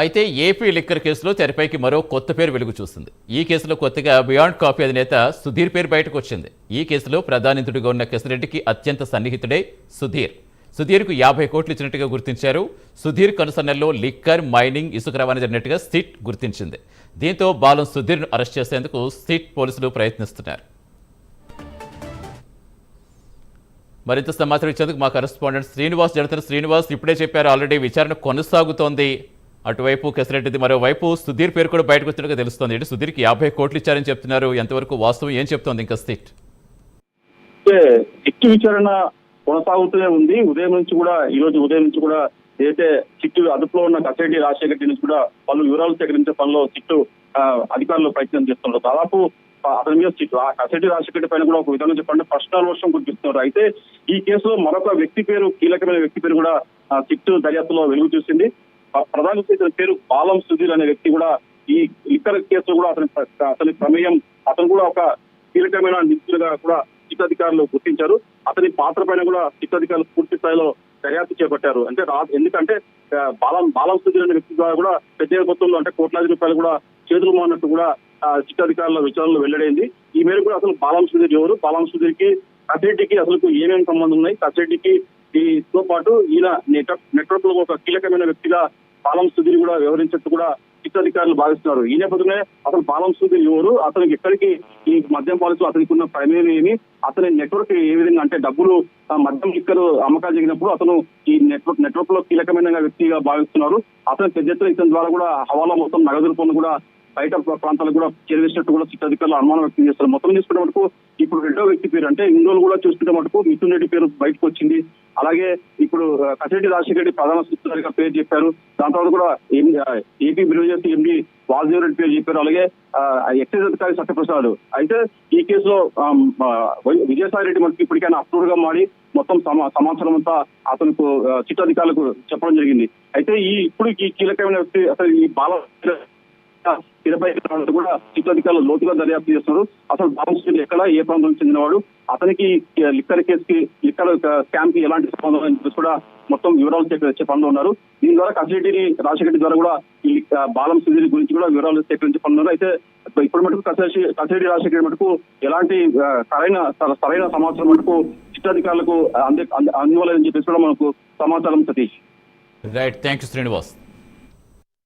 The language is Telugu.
అయితే ఏపీ లిక్కర్ కేసులో తెరపైకి మరో కొత్త పేరు వెలుగు చూసింది ఈ కేసులో కొత్తగా బియాండ్ కాఫీ అధినేత సుధీర్ పేరు బయటకు వచ్చింది. ఈ కేసులో ప్రధానితుడిగా ఉన్న కిషన్రెడ్డికి అత్యంత సన్నిహితుడే సుధీర్. సుధీర్కు యాభై కోట్లు ఇచ్చినట్టుగా గుర్తించారు. సుధీర్ కనుసన్నల్లో లిక్కర్ మైనింగ్ ఇసుక రవాణా జరిగినట్టుగా సిట్ గుర్తించింది. దీంతో బాలం సుధీర్ను అరెస్ట్ చేసేందుకు సిట్ పోలీసులు ప్రయత్నిస్తున్నారు. మరింత సమాచారం ఇచ్చేందుకు మా కరెస్పాండెంట్ శ్రీనివాస్ జరుగుతున్న శ్రీనివాస్ ఇప్పుడే చెప్పారు ఆల్రెడీ విచారణ కొనసాగుతోంది. అటువైపు కెసిరెడ్డిది మరోవైపు సుధీర్ పేరు కూడా బయటకు వచ్చినట్టుగా తెలుస్తోంది. అంటే సుధీర్కి యాభై కోట్లు ఇచ్చారని చెప్తున్నారు. ఎంతవరకు వాస్తవం? ఏం చెప్తోంది ఇంకా సిట్ అయితే చిట్టు విచారణ కొనసాగుతూనే ఉంది. ఉదయం నుంచి కూడా ఈ రోజు ఉదయం నుంచి కూడా ఏదైతే చిట్టు అదుపులో ఉన్న కసిరెడ్డి రాజశేఖర్ రెడ్డి నుంచి కూడా పలు వివరాలు సేకరించే పనిలో చిట్టు ఆ, అధికారులు ప్రయత్నం చేస్తున్నారు. దాదాపు అతని మీద చిట్టు ఆ రాజశేఖర్ పైన కూడా ఒక విధంగా చెప్పండి పర్సనల్ వర్షం గుర్తిస్తున్నారు అయితే ఈ కేసులో మరొక వ్యక్తి పేరు కీలకమైన వ్యక్తి పేరు కూడా చిట్టు దర్యాప్తులో వెలుగు చూసింది. ప్రధాన చేసిన పేరు బాలం సుధీర్ అనే వ్యక్తి కూడా ఈ లిక్కర్ కేసు కూడా అతని అతని ప్రమేయం అతను కూడా ఒక కీలకమైన నిధులుగా కూడా సిట్ అధికారులు గుర్తించారు. అతని పాత్ర పైన కూడా సిట్ అధికారులు పూర్తి స్థాయిలో దర్యాప్తు చేపట్టారు. అంటే ఎందుకంటే బాలం బాలం సుధీర్ అనే వ్యక్తి ద్వారా కూడా పెద్ద మొత్తంలో అంటే కోట్లాది రూపాయలు కూడా చేతులు మానట్టు కూడా చిత్తాధికారుల సిట్ అధికారుల విచారణలో వెల్లడైంది. ఈ మేరకు కూడా అసలు బాలం సుధీర్ ఎవరు? బాలం సుధీర్కి కసిరెడ్డికి అసలు ఏమేమి సంబంధం ఉన్నాయి? కసిరెడ్డికి తో పాటు ఈయన నెట్వర్క్ నెట్వర్క్లో ఒక కీలకమైన వ్యక్తిగా పాలం సుధీర్ కూడా వ్యవహరించినట్టు కూడా సిట్ అధికారులు భావిస్తున్నారు. ఈ నేపథ్యంలో అసలు పాలం సుధీర్ ఎవరు? అతనికి ఎక్కడికి ఈ మద్యం పాలసీలో అతనికి ఉన్న ప్రమేయం ఏమి? అతని నెట్వర్క్ ఏ విధంగా అంటే డబ్బులు మద్యం లిక్కలు అమ్మకాలు జరిగినప్పుడు అతను ఈ నెట్వర్క్ నెట్వర్క్లో కీలకమైన వ్యక్తిగా భావిస్తున్నారు. అతను పెద్ద ఎత్తున ఇతని ద్వారా కూడా హవాలా మొత్తం నగదు రూపంలో కూడా బయట ప్రాంతాలకు కూడా చేరవేసినట్టు కూడా చిత్తాధికారులు అధికారులు అనుమానం వ్యక్తం చేస్తారు మొత్తం చూసుకుంటే మటుకు ఇప్పుడు రెండో వ్యక్తి పేరు అంటే ఇందులో కూడా చూసుకుంటే మటుకు మిథున్ రెడ్డి పేరు బయటకు వచ్చింది. అలాగే ఇప్పుడు కసిరెడ్డి రాజశేఖర రెడ్డి ప్రధాన సూత్రుడిగా పేరు చెప్పారు. దాని తర్వాత కూడా AP beverages MD Vasudev Reddy పేరు చెప్పారు. అలాగే ఎక్సైజ్ అధికారి సత్యప్రసాద్. అయితే ఈ కేసులో విజయసాయి రెడ్డి మనకి ఇప్పటికైనా అప్రూవ్గా మారి మొత్తం సమా- సమాచారం అంతా అతనికి ఆ, అధికారులకు చెప్పడం జరిగింది. అయితే ఈ ఇప్పుడు ఈ కీలకమైన వ్యక్తి అసలు ఈ బాల ఇరవై ఎకరాలను కూడా చిట్టు అధికారులు లోతుగా దర్యాప్తు చేస్తున్నారు. అసలు బాబు ఎక్కడ ఏ ప్రాంతం చెందినవాడు? అతనికి లిక్కర్ కేసుకి లిక్కర్ స్కామ్కి ఎలాంటి సంబంధం అని చెప్పేసి కూడా మొత్తం వివరాలు సేకరించే పనులు ఉన్నారు. దీని ద్వారా కసిరెడ్డిని రాజశేఖర్ ద్వారా కూడా ఈ బాలం సుధీర్ గురించి కూడా వివరాలు సేకరించే పనులు అయితే ఇప్పుడు మటుకు కసిరెడ్డి కసిరెడ్డి రాజశేఖర్ మటుకు ఎలాంటి సరైన సరైన సమాచారం మటుకు చిట్టాధికారులకు అందే అంద- చెప్పేసి కూడా మనకు సమాచారం Satish. Right thank you Srinivas